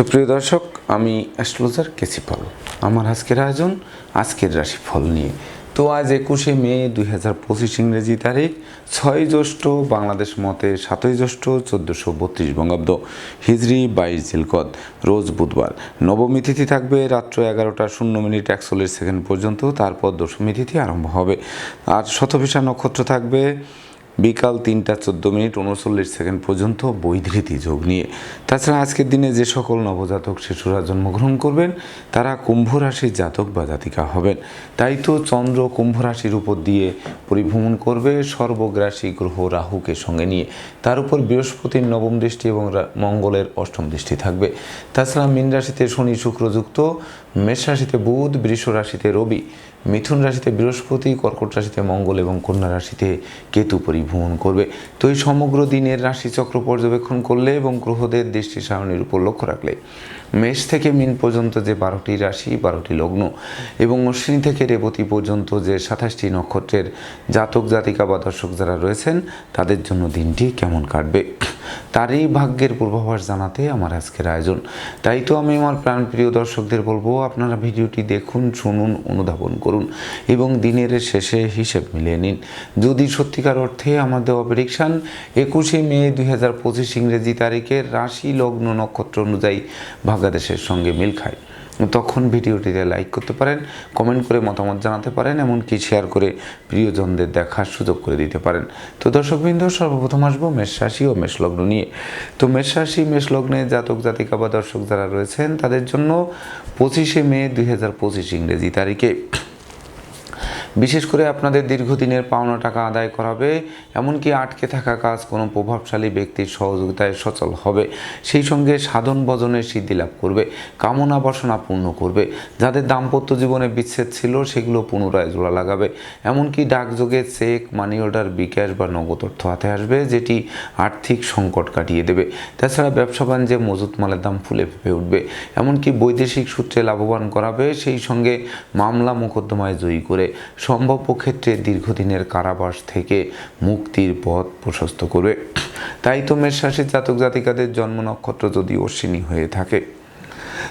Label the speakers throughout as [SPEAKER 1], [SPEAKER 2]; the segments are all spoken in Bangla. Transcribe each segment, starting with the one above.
[SPEAKER 1] সুপ্রিয় দর্শক, আমি অ্যাস্ট্রোলজার কেসিপাল আমার আজকের আয়োজন, আজকের রাশিফল নিয়ে। তো আজ একুশে মে দুই হাজার পঁচিশ ইংরেজি তারিখ, ছয় জ্যৈষ্ঠ বাংলাদেশ মতে সাতই জ্যৈষ্ঠ চোদ্দোশো বত্রিশ বঙ্গাব্দ। হিজরি বাইশ জিলকদ রোজ বুধবার। নবমী তিথি থাকবে রাত্র এগারোটা শূন্য মিনিট একচল্লিশ সেকেন্ড পর্যন্ত, তারপর দশমী তিথি আরম্ভ হবে। আর শতভিসা নক্ষত্র থাকবে বিকাল তিনটা চোদ্দ মিনিট উনচল্লিশ সেকেন্ড পর্যন্ত বৈধৃতি যোগ নিয়ে। তাছাড়া আজকের দিনে যে সকল নবজাতক শিশুরা জন্মগ্রহণ করবেন, তারা কুম্ভ রাশির জাতক বা জাতিকা হবেন। তাই তো চন্দ্র কুম্ভ রাশির উপর দিয়ে পরিভ্রমণ করবে সর্বগ্রাসী গ্রহ রাহুকে সঙ্গে নিয়ে। তার উপর বৃহস্পতির নবম দৃষ্টি এবং মঙ্গলের অষ্টম দৃষ্টি থাকবে। তাছাড়া মীন রাশিতে শনি শুক্রযুক্ত মেষ রাশিতে বুধ, বৃষ রাশিতে রবি। মিথুন রাশিতে বৃহস্পতি, কর্কট রাশিতে মঙ্গল এবং কন্যা রাশিতে কেতু পরিভ্রমণ করবে। তো এই সমগ্র দিনের রাশিচক্র পর্যবেক্ষণ করলে এবং গ্রহদের দৃষ্টি সারণীর উপর লক্ষ্য রাখলে মেষ থেকে মিন পর্যন্ত যে বারোটি রাশি, বারোটি লগ্ন এবং অশ্বিনী থেকে রেবতী পর্যন্ত যে সাতাশটি নক্ষত্রের জাতক, জাতিকা বা দর্শক যারা রয়েছেন, তাদের জন্য দিনটি কেমন কাটবে? তারই ভাগ্যের পূর্বাভাস জানাতে আমার আজকের আয়োজন। তাই তো আমি আমার প্রাণপ্রিয় দর্শকদের বলব, আপনারা ভিডিওটি দেখুন, শুনুন, অনুধাবন করুন এবং দিনের শেষে হিসেব মিলিয়ে নিন। যদি সত্যিকার অর্থে আমার দেওয়া প্রেডিকশান একুশে মে দুই হাজার পঁচিশ ইংরেজি তারিখের রাশি লগ্ন নক্ষত্র অনুযায়ী ভাগ্যাদেশের সঙ্গে মিল খায়। তখন ভিডিওটিতে লাইক করতে পারেন কমেন্ট করে মতামত জানাতে পারেন, এমনকি শেয়ার করে প্রিয়জনদের দেখার সুযোগ করে দিতে পারেন। তো দর্শকবৃন্দ, সর্বপ্রথম আসব মেষ রাশি ও মেষ লগ্ন নিয়ে। তো মেষ রাশি, মেষ লগ্নে জাতক, জাতিকা বা দর্শক যারা রয়েছেন, তাদের জন্য পঁচিশে মে দুই হাজার পঁচিশ ইংরেজি তারিখে। বিশেষ করে আপনাদের দীর্ঘদিনের পাওনা টাকা আদায় করাবে, এমনকি আটকে থাকা কাজ কোনো প্রভাবশালী ব্যক্তির সহযোগিতায় সচল হবে। সেই সঙ্গে সাধন ভজনের সিদ্ধি লাভ করবে, কামনা বাসনা পূর্ণ করবে। যাদের দাম্পত্য জীবনে বিচ্ছেদ ছিল, সেগুলো পুনরায় জোড়া লাগাবে। এমনকি ডাকযোগে চেক, মানি অর্ডার, বিকাশ বা নগদ অর্থ হাতে আসবে, যেটি আর্থিক সংকট কাটিয়ে দেবে। তাছাড়া ব্যবসা বাণিজ্যে মজুত মালের দাম ফুলে ফেপে উঠবে। এমনকি বৈদেশিক সূত্রে লাভবান করাবে, সেই সঙ্গে মামলা মোকদ্দমায় জয়ী করে সম্ভাব্য ক্ষেত্রে দীর্ঘদিনের কারাবাস থেকে মুক্তির পথ প্রশস্ত করবে। তাই তো মেষ রাশির জাতক জাতিকাদের জন্ম নক্ষত্র যদি অশ্বিনী হয়ে থাকে,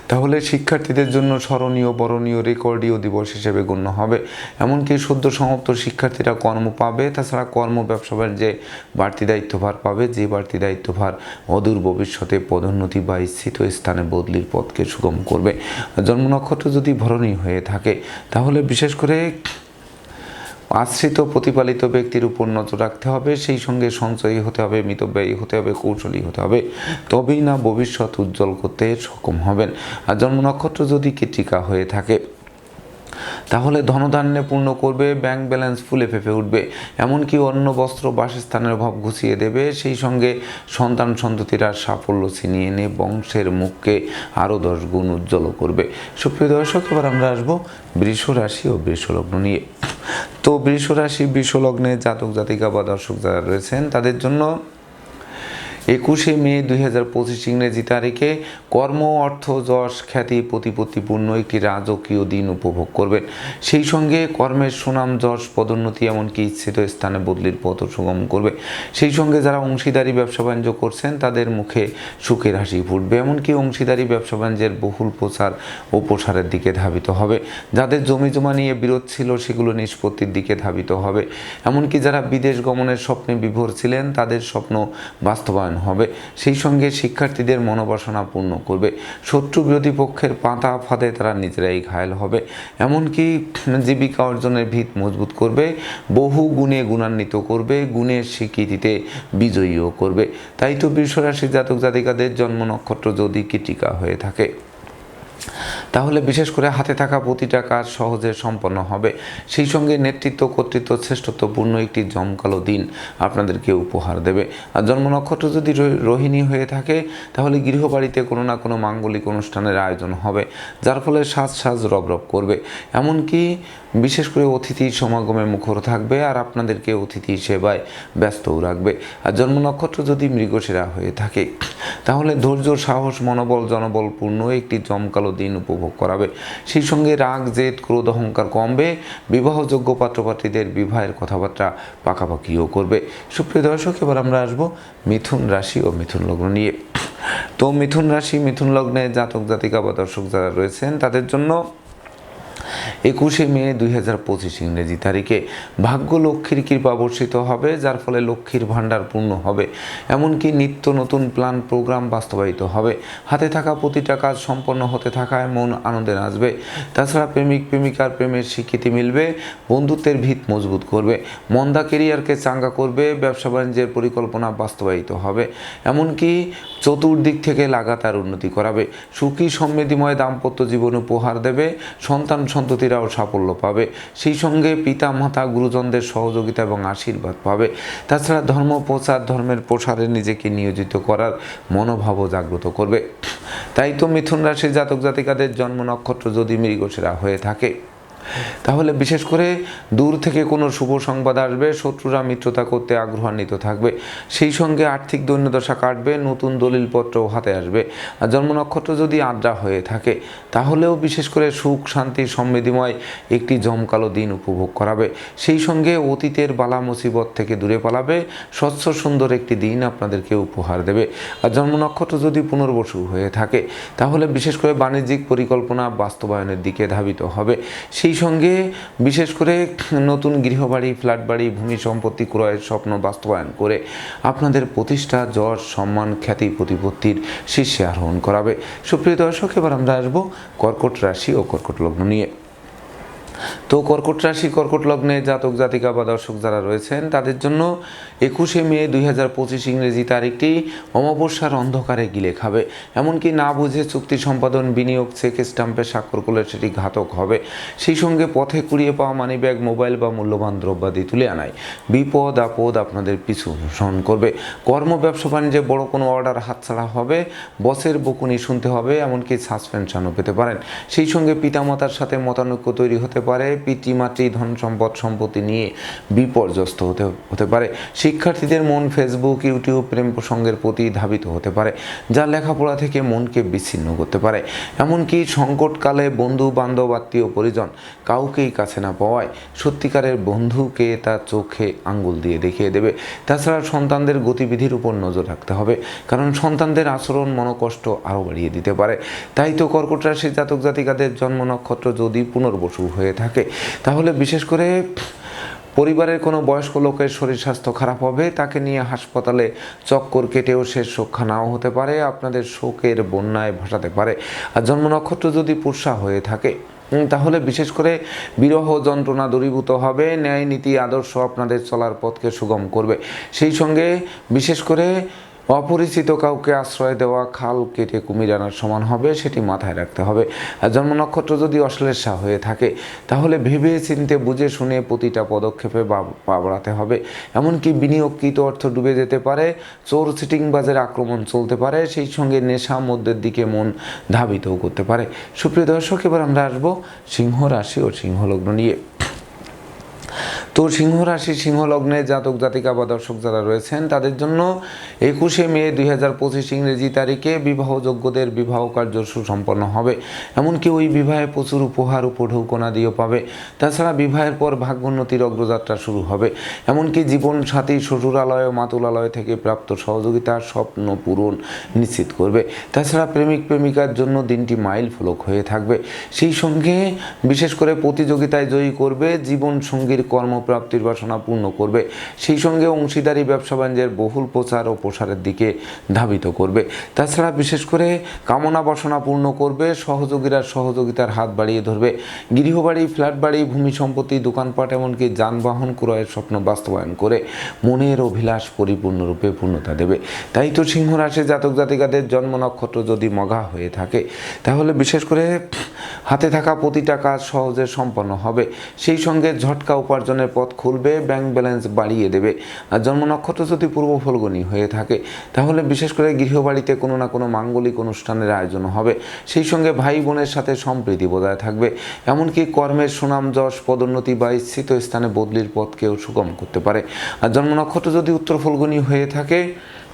[SPEAKER 1] তাহলে শিক্ষার্থীদের জন্য স্মরণীয়, বরণীয়, রেকর্ডীয় দিবস হিসেবে গণ্য হবে। এমনকি সদ্য সমাপ্ত শিক্ষার্থীরা কর্ম পাবে, তাছাড়া কর্ম ব্যবসা যে বাড়তি দায়িত্বভার পাবে, যে বাড়তি দায়িত্বভার অদূর ভবিষ্যতে পদোন্নতি বা স্থিত স্থানে বদলির পথকে সুগম করবে। জন্ম নক্ষত্র যদি ভরণী হয়ে থাকে, তাহলে বিশেষ করে আশ্রিত প্রতিপালিত ব্যক্তির উপর নজর রাখতে হবে, সেই সঙ্গে সঞ্চয়ী হতে হবে, মিতব্যয়ী হতে হবে, কৌশলী হতে হবে। তবেই না ভবিষ্যৎ উজ্জ্বল করতে সক্ষম হবেন। আর জন্ম নক্ষত্র যদি কেটিকা হয়ে থাকে তাহলে ধনধান্যে পূর্ণ করবে ব্যাংক ব্যালেন্স ফুলে ফেঁপে উঠবে। এমনকি অন্য বস্ত্র বাসস্থানের অভাব ঘুষিয়ে দেবে, সেই সঙ্গে সন্তান সন্ততিরা সাফল্য ছিনিয়ে এনে বংশের মুখকে আরও দশ গুণ উজ্জ্বল করবে। সুপ্রিয় দর্শক, এবার আমরা আসব বৃষ রাশি ও বৃষ লগ্ন নিয়ে। তো বৃষ রাশি, বৃষ লগ্নে জাতক জাতিকা বা দর্শক যারা রয়েছেন, তাদের জন্য একুশে মে দুই হাজার পঁচিশ ইংরেজি তারিখে কর্ম, অর্থ, যশ, খ্যাতি, প্রতিপত্তিপূর্ণ একটি রাজকীয় দিন উপভোগ করবেন। সেই সঙ্গে কর্মের সুনাম, যশ, পদোন্নতি এমনকি ইচ্ছিত স্থানে বদলির পথ সুগম করবে। সেই সঙ্গে যারা অংশীদারি ব্যবসা বাণিজ্য করছেন, তাদের মুখে সুখের হাসি ফুটবে। এমনকি অংশীদারি ব্যবসা বাণিজ্যের বহুল প্রচার ও প্রসারের দিকে ধাবিত হবে। যাদের জমি জমা নিয়ে বিরোধ ছিল, সেগুলো নিষ্পত্তির দিকে ধাবিত হবে। এমনকি যারা বিদেশ গমনের স্বপ্নে বিভোর ছিলেন, তাদের স্বপ্ন বাস্তবায়ন হবে, সেই সঙ্গে শিক্ষার্থীদের মনোবাসনা পূর্ণ করবে। শত্রু বিরোধী পক্ষের পাতা ফাঁদে তারা নিজেরাই ঘায়ল হবে। এমনকি জীবিকা অর্জনের ভিত মজবুত করবে, বহু গুণে গুণান্বিত করবে গুণের স্বীকৃতিতে বিজয়ীও করবে। তাই তো বৃষরাশি জাতক জাতিকাদের জন্ম নক্ষত্র যদি কৃতিকা হয়ে থাকে। তাহলে বিশেষ করে হাতে থাকা প্রতিটা কাজ সহজে সম্পন্ন হবে। সেই সঙ্গে নেতৃত্ব, কর্তৃত্ব শ্রেষ্ঠত্বপূর্ণ একটি জমকালো দিন আপনাদেরকে উপহার দেবে। আর জন্ম নক্ষত্র যদি রোহিণী হয়ে থাকে, তাহলে গৃহবাড়িতে কোনো না কোনো মাঙ্গলিক অনুষ্ঠানের আয়োজন হবে, যার ফলে সাজ সাজ রব রব করবে। এমনকি বিশেষ করে অতিথি সমাগমে মুখর থাকবে আর আপনাদেরকে অতিথি সেবায় ব্যস্তও রাখবে। আর জন্ম নক্ষত্র যদি মৃগশিরা হয়ে থাকে, তাহলে ধৈর্য, সাহস, মনোবল, জনবলপূর্ণ একটি জমকালো দিন উপভোগ করাবে। সেই সঙ্গে রাগ, জেদ, ক্রোধ, অহংকার কমবে। বিবাহযোগ্য পাত্রপাত্রীদের বিবাহের কথাবার্তা পাকাপাকিও করবে। সুপ্রিয় দর্শক, এবার আমরা আসব মিথুন রাশি ও মিথুন লগ্ন নিয়ে। তো মিথুন রাশি, মিথুন লগ্নে জাতক জাতিকা বা দর্শক যারা রয়েছেন, তাদের জন্য একুশে মে দুই হাজার পঁচিশ ইংরেজি তারিখে ভাগ্য লক্ষ্মীর কৃপা বর্ষিত হবে, যার ফলে লক্ষ্মীর ভাণ্ডার পূর্ণ হবে। এমনকি নিত্য নতুন প্ল্যান প্রোগ্রাম বাস্তবায়িত হবে। হাতে থাকা প্রতিটা কাজ সম্পন্ন হতে থাকায় মন আনন্দে নাচবে। তাছাড়া প্রেমিক, প্রেমিকার প্রেমের স্বীকৃতি মিলবে, বন্ধুত্বের ভিত মজবুত করবে, মন্দা কেরিয়ারকে চাঙ্গা করবে, ব্যবসা বাণিজ্যের পরিকল্পনা বাস্তবায়িত হবে। এমনকি চতুর্দিক থেকে লাগাতার উন্নতি করাবে। সুখী, সমৃদ্ধিময় দাম্পত্য জীবন উপহার দেবে, সন্তান সন্ততিরাও সাফল্য পাবে। সেই সঙ্গে পিতা মাতা গুরুজনদের সহযোগিতা এবং আশীর্বাদ পাবে। তাছাড়া ধর্ম, প্রচার, ধর্মের প্রসারে নিজেকে নিয়োজিত করার মনোভাবও জাগ্রত করবে। তাই তো মিথুন রাশির জাতক জাতিকাদের জন্ম নক্ষত্র যদি মৃগসেরা হয়ে থাকে। তাহলে বিশেষ করে দূর থেকে কোনো শুভ সংবাদ আসবে, শত্রুরা মিত্রতা করতে আগ্রহান্বিত থাকবে। সেই সঙ্গে আর্থিক দৈন্যদশা কাটবে, নতুন দলিলপত্রও হাতে আসবে। আর জন্ম নক্ষত্র যদি আদ্রা হয়ে থাকে, তাহলেও বিশেষ করে সুখ, শান্তি, সমৃদ্ধিময় একটি জমকালো দিন উপভোগ করাবে। সেই সঙ্গে অতীতের বালা মুসিবত থেকে দূরে পালাবে। স্বচ্ছ, সুন্দর একটি দিন আপনাদেরকে উপহার দেবে। আর জন্ম নক্ষত্র যদি পুনর্বসু হয়ে থাকে, তাহলে বিশেষ করে বাণিজ্যিক পরিকল্পনা বাস্তবায়নের দিকে ধাবিত হবে। সেই সঙ্গে বিশেষ করে নতুন গৃহবাড়ি ফ্ল্যাট বাড়ি ভূমি সম্পত্তি ক্রয়ের স্বপ্ন বাস্তবায়ন করে আপনাদের প্রতিষ্ঠা, যশ, সম্মান, খ্যাতি, প্রতিপত্তির শীর্ষে আরোহণ করাবে। সুপ্রিয় দর্শক, এবার আমরা আসব কর্কট রাশি ও কর্কট লগ্ন নিয়ে। তো কর্কট রাশি, কর্কট লগ্নে জাতক, জাতিকা বা দর্শক যারা রয়েছেন, তাদের জন্য একুশে মে দুই হাজার পঁচিশ ইংরেজি তারিখটি অমাবস্যার অন্ধকারে গিলে খাবে। এমনকি না বুঝে চুক্তি সম্পাদন, বিনিয়োগ, চেক স্টাম্পে স্বাক্ষর করলে সেটি ঘাতক হবে। সেই সঙ্গে পথে কুড়িয়ে পাওয়া মানি ব্যাগ মোবাইল বা মূল্যবান দ্রব্যাদি তুলে আনায়। বিপদ, আপদ আপনাদের পিছু অনুসরণ করবে। কর্ম, ব্যবসা, বাণিজ্যে বড় কোনো অর্ডার হাতছাড়া হবে। বসের বকুনি শুনতে হবে, এমনকি সাসপেনশনও পেতে পারেন। সেই সঙ্গে পিতামাতার সাথে মতানৈক্য তৈরি হতে পারে পিতৃমাতৃ ধন সম্পদ, সম্পত্তি নিয়ে বিপর্যস্ত হতে হতে পারে। শিক্ষার্থীদের মন ফেসবুক ইউটিউব প্রেম প্রসঙ্গের প্রতি ধাবিত হতে পারে, যা লেখাপড়া থেকে মনকে বিচ্ছিন্ন করতে পারে। এমনকি সংকটকালে বন্ধু, বান্ধব, আত্মীয়, পরিজন কাউকেই কাছে না পাওয়ায় সত্যিকারের বন্ধুকে তার চোখে আঙ্গুল দিয়ে দেখিয়ে দেবে। তাছাড়া সন্তানদের গতিবিধির উপর নজর রাখতে হবে, কারণ সন্তানদের আচরণ, মনোকষ্ট আরও বাড়িয়ে দিতে পারে। তাই তো কর্কট রাশির জাতক জাতিকাদের জন্ম নক্ষত্র যদি পুনর্বসু হয়ে থাকে। তাহলে বিশেষ করে পরিবারের কোনো বয়স্ক লোকের শরীর স্বাস্থ্য খারাপ হবে, তাকে নিয়ে হাসপাতালে চক্কর কেটেও শেষ রক্ষা নাও হতে পারে, আপনাদের শোকের বন্যায় ভাসাতে পারে। আর জন্ম নক্ষত্র যদি পুষা হয়ে থাকে তাহলে বিশেষ করে বিরহ যন্ত্রণা দূরীভূত হবে ন্যায় নীতি আদর্শ আপনাদের চলার পথকে সুগম করবে। সেই সঙ্গে বিশেষ করে অপরিচিত কাউকে আশ্রয় দেওয়া, খাল কেটে কুমির আনার সমান হবে, সেটি মাথায় রাখতে হবে। জন্ম নক্ষত্র যদি অশ্লেষা হয়ে থাকে, তাহলে ভেবে চিনতে বুঝে শুনে প্রতিটা পদক্ষেপে বাড়াতে হবে। এমনকি বিনিয়োগকৃত অর্থ ডুবে যেতে পারে, চোর সিটিং সিটিংবাজের আক্রমণ চলতে পারে, সেই সঙ্গে নেশা মধ্যের দিকে মন ধাবিতও করতে পারে। সুপ্রিয় দর্শক, এবার আমরা আসব সিংহ রাশি ও সিংহলগ্ন নিয়ে। তো সিংহ রাশি সিংহ লগ্নে জাতক, জাতিকা বা দর্শক যারা রয়েছেন, তাদের জন্য একুশে মে দুই হাজার পঁচিশ ইংরেজি তারিখে বিবাহযোগ্যদের বিবাহ কার্য সুসম্পন্ন হবে। এমনকি ওই বিবাহে প্রচুর উপহার উপঢৌকনা দিয়েও পাবে। তাছাড়া বিবাহের পর ভাগ্যোন্নতির অগ্রযাত্রা শুরু হবে। এমনকি জীবন সাথী শ্বশুরালয় ও মাতুলালয় থেকে প্রাপ্ত সহযোগিতা স্বপ্ন পূরণ নিশ্চিত করবে। তাছাড়া প্রেমিক, প্রেমিকার জন্য দিনটি মাইল ফলক হয়ে থাকবে। সেই সঙ্গে বিশেষ করে প্রতিযোগিতায় জয়ী করবে জীবন সঙ্গীর কর্মপ্রাপ্তির বাসনা পূর্ণ করবে। সেই সঙ্গে অংশীদারি, ব্যবসা বাণিজ্যের বহুল প্রচার ও প্রসারের দিকে ধাবিত করবে। তাছাড়া বিশেষ করে কামনা বাসনা পূর্ণ করবে, সহযোগীরা সহযোগিতার হাত বাড়িয়ে ধরবে। গৃহবাড়ি ফ্ল্যাট বাড়ি ভূমি সম্পত্তি, দোকানপাট, এমনকি যানবাহন ক্রয়ের স্বপ্ন বাস্তবায়ন করে মনের অভিলাষ পরিপূর্ণরূপে পূর্ণতা দেবে। তাই তো সিংহ রাশি জাতক জাতিকাদের জন্ম নক্ষত্র যদি মগা হয়ে থাকে, তাহলে বিশেষ করে হাতে থাকা প্রতিটা কাজ সহজে সম্পন্ন হবে। সেই সঙ্গে ঝটকা উপার্জনের পথ খুলবে ব্যাংক ব্যালেন্স বাড়িয়ে দেবে। আর জন্ম নক্ষত্র যদি পূর্ব ফলগুনি হয়ে থাকে, তাহলে বিশেষ করে গৃহবাড়িতে কোনো না কোনো মাঙ্গলিক অনুষ্ঠানের আয়োজন হবে। সেই সঙ্গে ভাই বোনের সাথে সম্প্রীতি বজায় থাকবে। এমনকি কর্মের সুনাম, যশ, পদোন্নতি বা স্থিত স্থানে বদলির পথকেও সুগম করতে পারে। আর জন্ম নক্ষত্র যদি উত্তর ফলগুনি হয়ে থাকে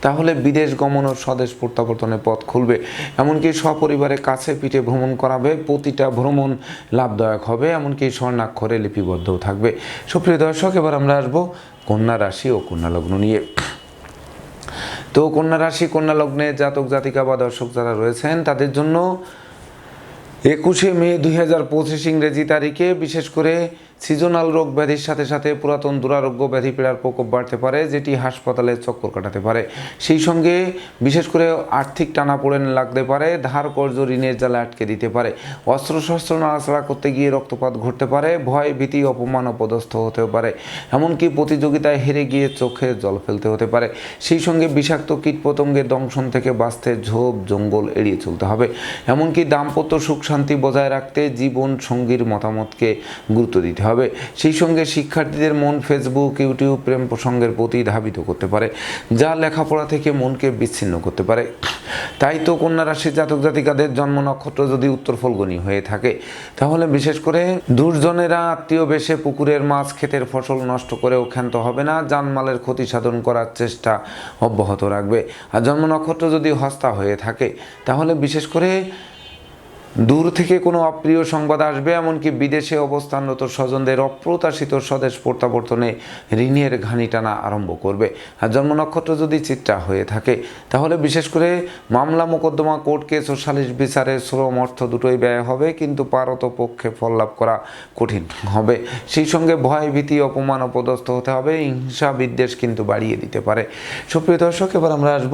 [SPEAKER 1] তাহলে বিদেশ গমন ও স্বদেশ প্রত্যাবর্তনের পথ খুলবে। এমনকি সপরিবারে কাছে পিঠে ভ্রমণ করাবে, প্রতিটা ভ্রমণ লাভদায়ক হবে, এমনকি স্বর্ণাক্ষরে লিপিবদ্ধও থাকবে। সুপ্রিয় দর্শক, এবার আমরা আসব কন্যা রাশি ও কন্যা লগ্ন নিয়ে। তো কন্যা রাশি, কন্যা লগ্নে জাতক, জাতিকা বা দর্শক যারা রয়েছেন, তাদের জন্য একুশে মে দুই হাজার পঁচিশ ইংরেজি তারিখে বিশেষ করে সিজনাল রোগ ব্যাধির সাথে সাথে পুরাতন দুরারোগ্য ব্যাধি পীড়ার প্রকোপ বাড়তে পারে, যেটি হাসপাতালে চক্কর কাটাতে পারে। সেই সঙ্গে বিশেষ করে আর্থিক টানা টানাপোড়েন লাগতে পারে ধার কর্জ ঋণের জালে আটকে দিতে পারে। অস্ত্রশস্ত্র নাড়াচাড়া করতে গিয়ে রক্তপাত ঘটতে পারে, ভয়, ভীতি, অপমান অপদস্থ হতে পারে। এমনকি প্রতিযোগিতায় হেরে গিয়ে চোখে জল ফেলতে হতে পারে। সেই সঙ্গে বিষাক্ত কীটপতঙ্গের দংশন থেকে বাঁচতে ঝোপ, জঙ্গল এড়িয়ে চলতে হবে। এমনকি দাম্পত্য সুখ শান্তি বজায় রাখতে জীবন সঙ্গীর মতামতকে গুরুত্ব দিতে হবে। সেই সঙ্গে শিক্ষার্থীদের মন ফেসবুক ইউটিউব প্রেম প্রসঙ্গের প্রতি ধাবিত করতে পারে, যা লেখাপড়া থেকে মনকে বিচ্ছিন্ন করতে পারে। তাই তো কন্যা রাশির জাতক জাতিকাদের জন্ম নক্ষত্র যদি উত্তর ফলগুনি হয়ে থাকে, তাহলে বিশেষ করে দুর্জনেরা আত্মীয় বেশে পুকুরের মাছ, ক্ষেতের ফসল নষ্ট করেও ক্ষান্ত হবে না, জানমালের ক্ষতি সাধন করার চেষ্টা অব্যাহত রাখবে। আর জন্ম নক্ষত্র যদি হস্তা হয়ে থাকে, তাহলে বিশেষ করে দূর থেকে কোনো অপ্রিয় সংবাদ আসবে, এমনকি বিদেশে অবস্থানরত স্বজনদের অপ্রত্যাশিত স্বদেশ প্রত্যাবর্তনে ঋণের ঘানি টানা আরম্ভ করবে। আর জন্ম নক্ষত্র যদি চিত্রা হয়ে থাকে, তাহলে বিশেষ করে মামলা মোকদ্দমা, কোর্ট কেস ও সালিশ বিচারে শ্রম অর্থ দুটোই ব্যয় হবে, কিন্তু পারত পক্ষে ফল লাভ করা কঠিন হবে। সেই সঙ্গে ভয়, ভীতি, অপমান, অপদস্থ হতে হবে, হিংসা, বিদ্বেষ কিন্তু বাড়িয়ে দিতে পারে। সুপ্রিয় দর্শক, এবার আমরা আসব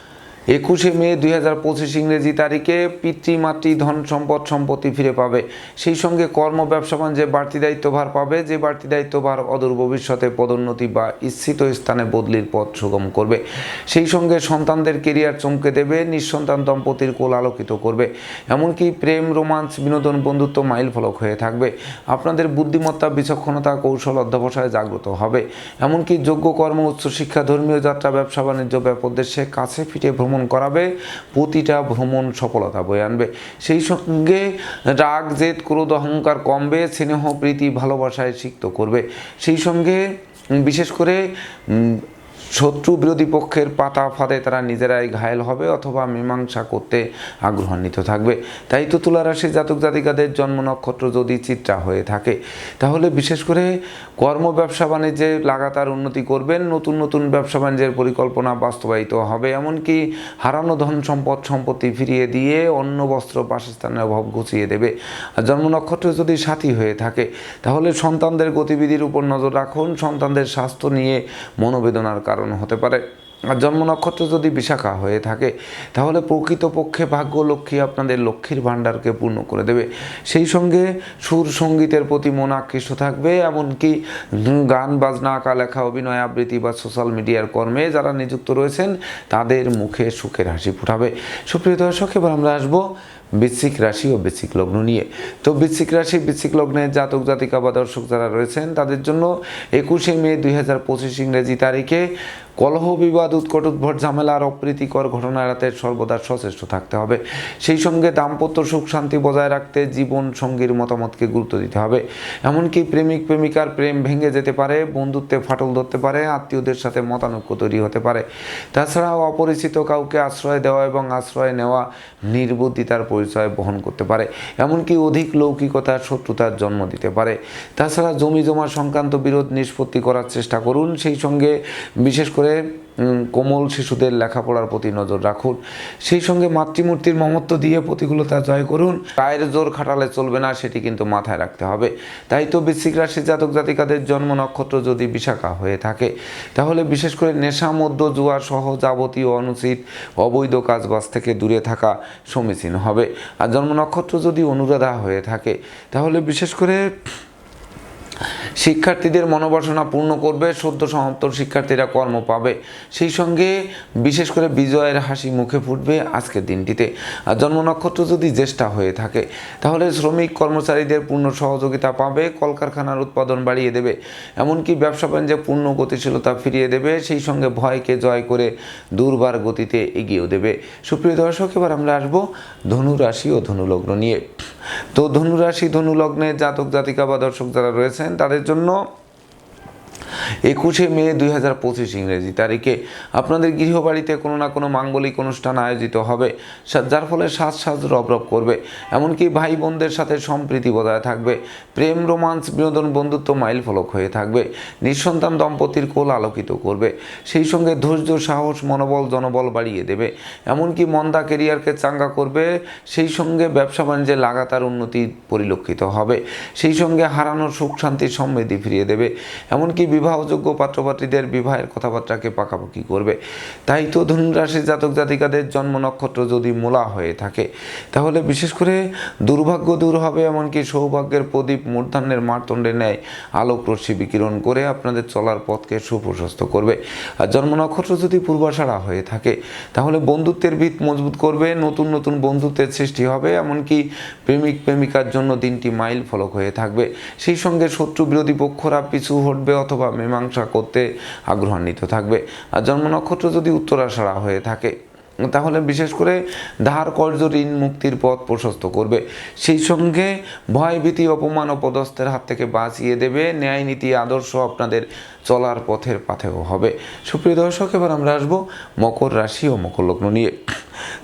[SPEAKER 1] একুশে মে দুই হাজার পঁচিশ ইংরেজি তারিখে পিতৃমাতৃ ধন সম্পদ, সম্পত্তি ফিরে পাবে। সেই সঙ্গে কর্ম, ব্যবসা, বাণিজ্যে বাড়তি দায়িত্বভার পাবে, যে বাড়তি দায়িত্বভার অদূর ভবিষ্যতে পদোন্নতি বা ইচ্ছিত স্থানে বদলির পথ সুগম করবে। সেই সঙ্গে সন্তানদের কেরিয়ার চমকে দেবে, নিঃসন্তান দম্পতির কোল আলোকিত করবে। এমনকি প্রেম, রোমান্স, বিনোদন, বন্ধুত্ব মাইল ফলক হয়ে থাকবে। আপনাদের বুদ্ধিমত্তা, বিচক্ষণতা, কৌশল অধ্যবসায় জাগ্রত হবে। এমনকি যোগ্য কর্ম উচ্চশিক্ষা ধর্মীয় যাত্রা, ব্যবসা, বাণিজ্য ব্যাপদেশে কাছে ফিরে ভ্রমণ করাবে, প্রতিটা ভ্রমণ সফলতা বয়ে আনবে। সেই সঙ্গে রাগ, জেদ, ক্রোধ, অহংকার কমবে, স্নেহ, প্রীতি, ভালোবাসায় সিক্ত করবে। সেই সঙ্গে বিশেষ করে শত্রু বিরোধী পক্ষের পাতা ফাঁদে তারা নিজেরাই ঘায়েল হবে অথবা মীমাংসা করতে আগ্রহান্বিত থাকবে। তাই তো তুলা রাশি জাতক জাতিকাদের জন্ম নক্ষত্র যদি চিত্রা হয়ে থাকে, তাহলে বিশেষ করে কর্ম ব্যবসা বাণিজ্যে লাগাতার উন্নতি করবেন, নতুন নতুন ব্যবসা বাণিজ্যের পরিকল্পনা বাস্তবায়িত হবে। এমনকি হারানো ধন সম্পদ সম্পত্তি ফিরিয়ে দিয়ে অন্ন, বস্ত্র, বাসস্থানের অভাব ঘুচিয়ে দেবে। আর জন্ম নক্ষত্র যদি সাথী হয়ে থাকে, তাহলে সন্তানদের গতিবিধির উপর নজর রাখুন। সন্তানদের স্বাস্থ্য নিয়ে মনোবেদনার কারণ হতে পারে। আর জন্ম নক্ষত্র যদি বিশাখা হয়ে থাকে, তাহলে প্রকৃতপক্ষে ভাগ্য লক্ষ্মী আপনাদের লক্ষ্মীর ভাণ্ডারকে পূর্ণ করে দেবে। সেই সঙ্গে সুর সঙ্গীতের প্রতি মন আকৃষ্ট থাকবে, এমনকি গান, বাজনা আঁকা লেখা অভিনয়, আবৃত্তি বা সোশ্যাল মিডিয়ার কর্মে যারা নিযুক্ত রয়েছেন, তাদের মুখে সুখের হাসি ফুটাবে। সুপ্রিয় দর্শক, এবার আমরা আসব বৃশ্চিক রাশি ও বৃশ্চিক লগ্ন নিয়ে। তো বৃশ্চিক রাশি বৃশ্চিক লগ্নে জাতক, জাতিকা বা দর্শক যারা রয়েছেন, তাদের জন্য একুশে মে দুই হাজার পঁচিশ ইংরেজি তারিখে কলহ, বিবাদ, উৎকট, উদ্ভট, ঝামেলা, আর অপ্রীতিকর ঘটনা এড়াতে সর্বদা সচেষ্ট থাকতে হবে। সেই সঙ্গে দাম্পত্য সুখ শান্তি বজায় রাখতে জীবন সঙ্গীর মতামতকে গুরুত্ব দিতে হবে। এমনকি প্রেমিক, প্রেমিকার প্রেম ভেঙে যেতে পারে, বন্ধুত্বে ফাটল ধরতে পারে, আত্মীয়দের সাথে মতানৈক্য তৈরি হতে পারে। তাছাড়াও অপরিচিত কাউকে আশ্রয় দেওয়া এবং আশ্রয় নেওয়া নির্বুদ্ধিতার পরিচয় বহন করতে পারে। এমনকি অধিক লৌকিকতা, শত্রুতার জন্ম দিতে পারে। তাছাড়া জমি জমা সংক্রান্ত বিরোধ নিষ্পত্তি করার চেষ্টা করুন। সেই সঙ্গে বিশেষ করে উম, কোমল শিশুদের লেখাপড়ার প্রতি নজর রাখুন। সেই সঙ্গে মাতৃমূর্তির মমত্ব দিয়ে প্রতিকূলতা জয় করুন। পায়ের জোর খাটালে চলবে না সেটি কিন্তু মাথায় রাখতে হবে। তাই তো বৃশ্চিক রাশির জাতক জাতিকাদের জন্ম নক্ষত্র যদি বিশাখা হয়ে থাকে তাহলে বিশেষ করে নেশা মধ্য জুয়া সহ যাবতীয় অনুচিত অবৈধ কাজবাজ থেকে দূরে থাকা সমীচীন হবে। আর জন্ম নক্ষত্র যদি অনুরাধা হয়ে থাকে তাহলে বিশেষ করে শিক্ষার্থীদের মনোবাসনা পূর্ণ করবে, সদ্য সমাপ্ত শিক্ষার্থীরা কর্ম পাবে। সেই সঙ্গে বিশেষ করে বিজয়ের হাসি মুখে ফুটবে আজকের দিনটিতে। আর জন্ম নক্ষত্র যদি জ্যেষ্ঠা হয়ে থাকে, তাহলে শ্রমিক কর্মচারীদের পূর্ণ সহযোগিতা পাবে, কলকারখানার উৎপাদন বাড়িয়ে দেবে। এমনকি ব্যবসা বাণিজ্যে পূর্ণ গতিশীলতা ফিরিয়ে দেবে, সেই সঙ্গে ভয়কে জয় করে দুর্বার গতিতে এগিয়েও দেবে। সুপ্রিয় দর্শক, এবার আমরা আসব ধনু রাশি ও ধনুলগ্ন নিয়ে। তো ধনু রাশি ধনু জাতক জাতিকা বা দর্শক যারা রয়েছেন, তাদের জন্য একুশে মে দুই হাজার পঁচিশ ইংরেজি তারিখে আপনাদের গৃহবাড়িতে কোনো না কোনো মাঙ্গলিক অনুষ্ঠান আয়োজিত হবে। যার ফলে সাজ সাজ রব রব করবে। এমনকি ভাই বোনদের সাথে সম্প্রীতি বজায় থাকবে। প্রেম, রোমান্স, বিনোদন, বন্ধুত্ব মাইল ফলক হয়ে থাকবে। নিঃসন্তান দম্পতির কোল আলোকিত করবে। সেই সঙ্গে ধৈর্য, সাহস, মনোবল, জনবল বাড়িয়ে দেবে। এমনকি মন্দা কেরিয়ারকে চাঙ্গা করবে। সেই সঙ্গে ব্যবসা বাণিজ্যে লাগাতার উন্নতি পরিলক্ষিত হবে। সেই সঙ্গে হারানোর সুখ শান্তি সমৃদ্ধি ফিরিয়ে দেবে। এমনকি বিবাহযোগ্য পাত্রপাত্রীদের বিবাহের কথাবার্তাকে পাকাপাকি করবে। তাই তো ধনুরাশির জাতক জাতিকাদের জন্ম নক্ষত্র যদি মূলা হয়ে থাকে, তাহলে বিশেষ করে দুর্ভাগ্য দূর হবে, এমনকি সৌভাগ্যের প্রদীপ মূর্ধান্যের মারতণ্ডে ন্যায় আলোক রশ্মি বিকিরণ করে আপনাদের চলার পথকে সুপ্রশস্ত করবে। আর জন্ম নক্ষত্র যদি পূর্বাশাড়া হয়ে থাকে, তাহলে বন্ধুত্বের ভিত মজবুত করবে, নতুন নতুন বন্ধুত্বের সৃষ্টি হবে, এমনকি প্রেমিক প্রেমিকার জন্য দিনটি মাইল ফলক হয়ে থাকবে। সেই সঙ্গে শত্রু বিরোধী পক্ষরা পিছু হটবে অথবা মীমাংসা করতে আগ্রহান্বিত থাকবে। আর জন্ম নক্ষত্র যদি উত্তরাষাড়া হয়ে থাকে তাহলে বিশেষ করে ধার কর্য ঋণ মুক্তির পথ প্রশস্ত করবে। সেই সঙ্গে ভয় ভীতি অপমান ও পদস্থের হাত থেকে বাঁচিয়ে দেবে। ন্যায় নীতি, আদর্শ আপনাদের চলার পথের পাথেও হবে। সুপ্রিয় দর্শক, এবার আমরা আসব মকর রাশি ও মকর লগ্ন নিয়ে।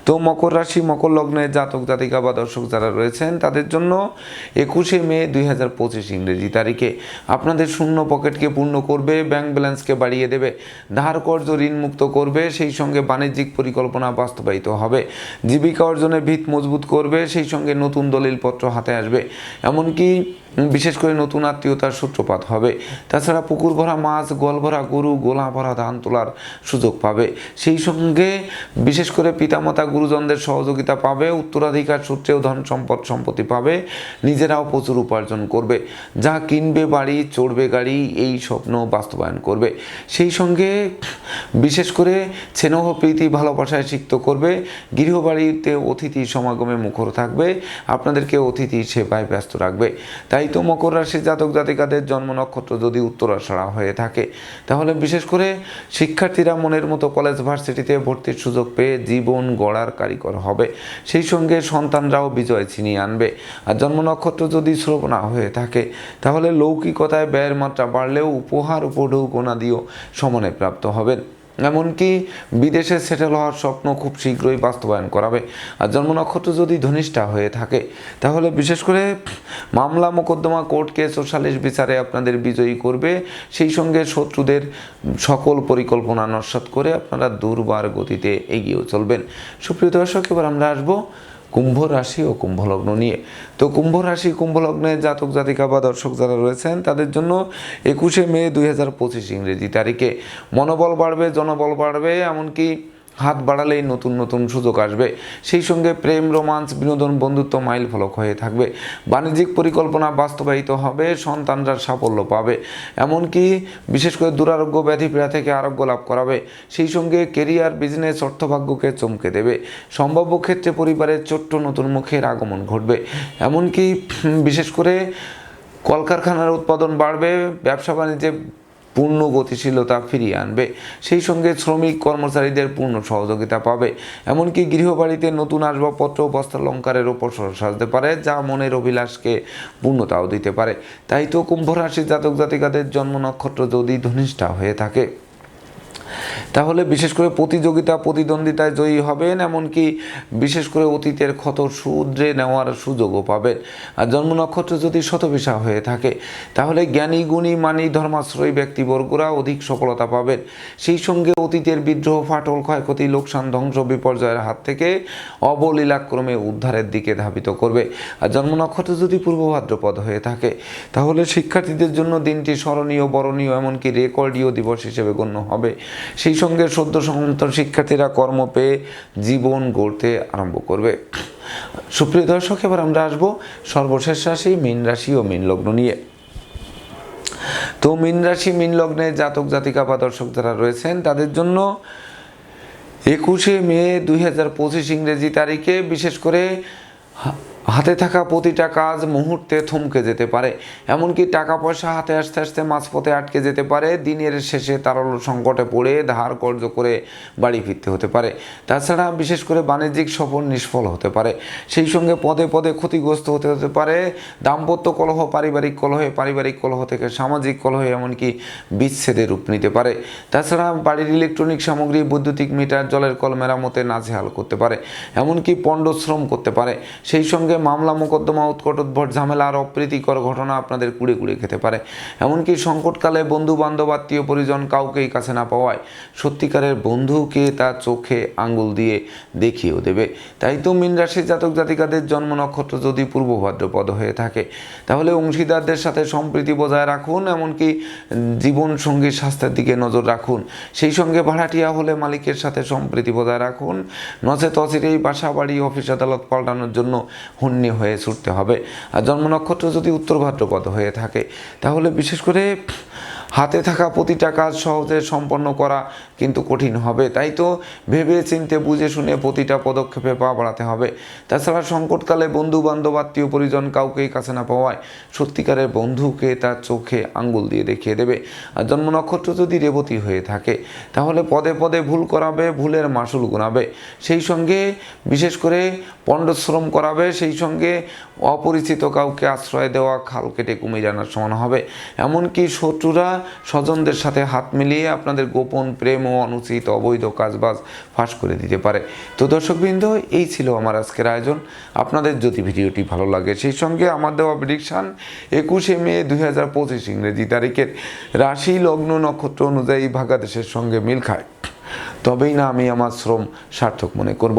[SPEAKER 1] তো মকর রাশি, মকর লগ্নে জাতক, জাতিকা বা দর্শক যারা রয়েছেন, তাদের জন্য একুশে মে দুই হাজার পঁচিশ ইংরেজি তারিখে আপনাদের শূন্য পকেটকে পূর্ণ করবে, ব্যাংক ব্যালেন্সকে বাড়িয়ে দেবে, ধার কর্য ঋণ মুক্ত করবে, সেই সঙ্গে বাণিজ্যিক পরিকল্পনা বাস্তবায়িত হবে। জীবিকা অর্জনের ভিত মজবুত করবে, সেই সঙ্গে নতুন দলিলপত্র হাতে আসবে। এমনকি বিশেষ করে নতুন আত্মীয়তার সূত্রপাত হবে। তাছাড়া পুকুর ভরা মাছ গোল ভরা গরু, গোলা ভরা ধান তোলার সুযোগ পাবে। সেই সঙ্গে বিশেষ করে পিতামাতা, গুরুজনদের সহযোগিতা পাবে, উত্তরাধিকার সূত্রেও ধন সম্পদ সম্পত্তি পাবে, নিজেরাও প্রচুর উপার্জন করবে। যা কিনবে বাড়ি, চড়বে গাড়ি, এই স্বপ্ন বাস্তবায়ন করবে। সেই সঙ্গে বিশেষ করে স্নেহ, প্রীতি ভালোবাসায় সিক্ত করবে। গৃহবাড়িতে অতিথি সমাগমে মুখর থাকবে। আপনাদেরকে অতিথি সেবায় ব্যস্ত রাখবে। তাই তো মকর রাশির জাতক জাতিকাদের জন্ম নক্ষত্র যদি উত্তরাষাড়া হয়ে থাকে, তাহলে বিশেষ করে শিক্ষার্থীরা মনের মতো কলেজ ভার্সিটিতে ভর্তির সুযোগ পেয়ে জীবন গড়ার কারিগর হবে। সেই সঙ্গে সন্তানরাও বিজয় ছিনিয়ে আনবে। আর জন্ম নক্ষত্র যদি শ্রবণা হয়ে থাকে, তাহলে লৌকিকতায় ব্যয়ের মাত্রা বাড়লেও উপহার উপঢৌকনা দিয়েও সমানে প্রাপ্ত হবেন। এমনকি বিদেশে সেটেল হওয়ার স্বপ্ন খুব শীঘ্রই বাস্তবায়ন করাবে। আর জন্ম নক্ষত্র যদি ধনিষ্ঠা হয়ে থাকে, তাহলে বিশেষ করে মামলা মোকদ্দমা কোর্ট কেস ও সালিশ বিচারে আপনাদের বিজয়ী করবে। সেই সঙ্গে শত্রুদের সকল পরিকল্পনা নস্বাত করে আপনারা দুর্বার গতিতে এগিয়েও চলবেন। সুপ্রিয় দর্শক, এবার আমরা আসব কুম্ভ রাশি ও কুম্ভ লগ্ন নিয়ে। তো কুম্ভ রাশি কুম্ভ লগ্নে জাতক জাতিকা বা দর্শক যারা রয়েছেন, তাদের জন্য একুশে মে দুই হাজার পঁচিশ ইংরেজি তারিখে। মনোবল বাড়বে, জনবল বাড়বে, এমনকি হাত বাড়ালেই নতুন নতুন সুযোগ আসবে। সেই সঙ্গে প্রেম, রোমান্স, বিনোদন, বন্ধুত্ব মাইল ফলক হয়ে থাকবে। বাণিজ্যিক পরিকল্পনা বাস্তবায়িত হবে, সন্তানরা সাফল্য পাবে। এমনকি বিশেষ করে দুরারোগ্য ব্যাধি পীড়া থেকে আরোগ্য লাভ করাবে। সেই সঙ্গে কেরিয়ার, বিজনেস, অর্থভাগ্যকে চমকে দেবে। সম্ভাব্য ক্ষেত্রে পরিবারের ছোট্ট নতুন মুখের আগমন ঘটবে। এমনকি বিশেষ করে কলকারখানার উৎপাদন বাড়বে, ব্যবসা বাণিজ্যে পূর্ণ গতিশীলতা ফিরিয়ে আনবে। সেই সঙ্গে শ্রমিক কর্মচারীদের পূর্ণ সহযোগিতা পাবে। এমনকি গৃহবাড়িতে নতুন আসবাবপত্র বস্ত্রালঙ্কারের ওপর সাজতে পারে, যা মনের অভিলাষকে পূর্ণতাও দিতে পারে। তাই তো কুম্ভ রাশির জাতক জাতিকাদের জন্ম নক্ষত্র যদি ধনিষ্ঠা হয়ে থাকে। তাহলে বিশেষ করে প্রতিযোগিতা, প্রতিদ্বন্দ্বিতায় জয়ী হবেন, এমনকি বিশেষ করে অতীতের ক্ষত শুধরে নেওয়ার সুযোগও পাবেন। আর জন্ম নক্ষত্র যদি শতবিশা হয়ে থাকে, তাহলে জ্ঞানী, গুণী, মানি, ধর্মাশ্রয়ী ব্যক্তিবর্গরা অধিক সফলতা পাবেন। সেই সঙ্গে অতীতের বিদ্রোহ, ফাটল, ক্ষয়ক্ষতি, লোকসান, ধ্বংস, বিপর্যয়ের হাত থেকে অবলীলাক্রমে উদ্ধারের দিকে ধাবিত করবে। আর জন্ম নক্ষত্র যদি পূর্ব ভাদ্রপদ হয়ে থাকে, তাহলে শিক্ষার্থীদের জন্য দিনটি স্মরণীয়, বরণীয়, এমনকি রেকর্ডীয় দিবস হিসেবে গণ্য হবে। সেই সঙ্গে সদ্য সমান্তর শিক্ষার্থীরা কর্ম পেয়ে জীবন গড়তে আরম্ভ করবে। সুপ্রিয় দর্শক, এবার আমরা আসব সর্বশেষ রাশি, মীন রাশি ও মীন লগ্ন নিয়ে। তো মীন রাশি, মীন লগ্নে জাতক, জাতিকা বা দর্শক যারা রয়েছেন, তাদের জন্য একুশে মে দুই হাজার পঁচিশ ইংরেজি তারিখে বিশেষ করে হাতে থাকা প্রতিটা কাজ মুহূর্তে থমকে যেতে পারে। এমনকি টাকা পয়সা হাতে আসতে আসতে মাঝপথে আটকে যেতে পারে। দিনের শেষে তারল সংকটে পড়ে ধার কর্জ করে বাড়ি ফিরতে হতে পারে। তাছাড়া বিশেষ করে বাণিজ্যিক সফর নিষ্ফল হতে পারে। সেই সঙ্গে পদে পদে ক্ষতিগ্রস্ত হতে হতে পারে। দাম্পত্য কলহ, পারিবারিক কলহে, পারিবারিক কলহ থেকে সামাজিক কলহ এমনকি বিচ্ছেদের রূপ নিতে পারে। তাছাড়া বাড়ির ইলেকট্রনিক সামগ্রী, বৈদ্যুতিক মিটার, জলের কল মেরামতে নাজেহাল করতে পারে। এমনকি পণ্ডশ্রম করতে পারে। সেই সঙ্গে মামলা মোকদ্দমা, উৎকট উদ্ভট ঝামেলা আর অপ্রীতিকর ঘটনা আপনাদের কুড়ে কুড়ে খেতে পারে। এমনকি সংকটকালে বন্ধু বান্ধব আত্মীয় পরিজন কাউকেই কাছে না পাওয়ায় সত্যিকারের বন্ধুকে তার চোখে আঙ্গুল দিয়ে দেখিয়েও দেবে। তাই তো মীন রাশির জাতক জাতিকাদের জন্ম নক্ষত্র যদি পূর্ব ভাদ্রপদ হয়ে থাকে, তাহলে অংশীদারদের সাথে সম্প্রীতি বজায় রাখুন, এমনকি জীবন সঙ্গী স্বাস্থ্যের দিকে নজর রাখুন। সেই সঙ্গে ভাড়াটিয়া হলে মালিকের সাথে সম্প্রীতি বজায় রাখুন। নচেত অচিরেই বাসা, বাড়ি, অফিস, আদালত পাল্টানোর জন্য হন্যে হয়ে ছুটতে হবে। আর জন্ম নক্ষত্র যদি উত্তর ভাদ্রপদ হয়ে থাকে, তাহলে বিশেষ করে হাতে থাকা প্রতিটা কাজ সহজে সম্পন্ন করা কিন্তু কঠিন হবে। তাই তো ভেবে চিনতে বুঝে শুনে প্রতিটা পদক্ষেপে পা বাড়াতে হবে। তাছাড়া সংকটকালে বন্ধু বান্ধব আত্মীয় পরিজন কাউকেই কাছে না পাওয়ায় সত্যিকারের বন্ধুকে তার চোখে আঙ্গুল দিয়ে দেখিয়ে দেবে। আর জন্ম নক্ষত্র যদি রেবতী হয়ে থাকে, তাহলে পদে পদে ভুল করাবে, ভুলের মাসুল গুনাবে। সেই সঙ্গে বিশেষ করে পণ্ডশ্রম করাবে, সেই সঙ্গে অপরিচিত কাউকে আশ্রয় দেওয়া, খাল কেটে কুমির আনার সমান হবে। এমনকি শত্রুরা স্বজনদের সাথে হাত মিলিয়ে আপনাদের গোপন প্রেম ও অনুচিত অবৈধ কাজবাজ ফাঁস করে দিতে পারে। তো দর্শকবৃন্দ, এই ছিল আমার আজকের আয়োজন। আপনাদের যদি ভিডিওটি ভালো লাগে, সেই সঙ্গে আমার দেওয়া প্রেডিকশান একুশে মে দুই হাজার পঁচিশ ইংরেজি তারিখের রাশি লগ্ন নক্ষত্র অনুযায়ী ভাগাদেশের সঙ্গে মিল খায়। তবেই না আমি আমার শ্রম সার্থক মনে করব।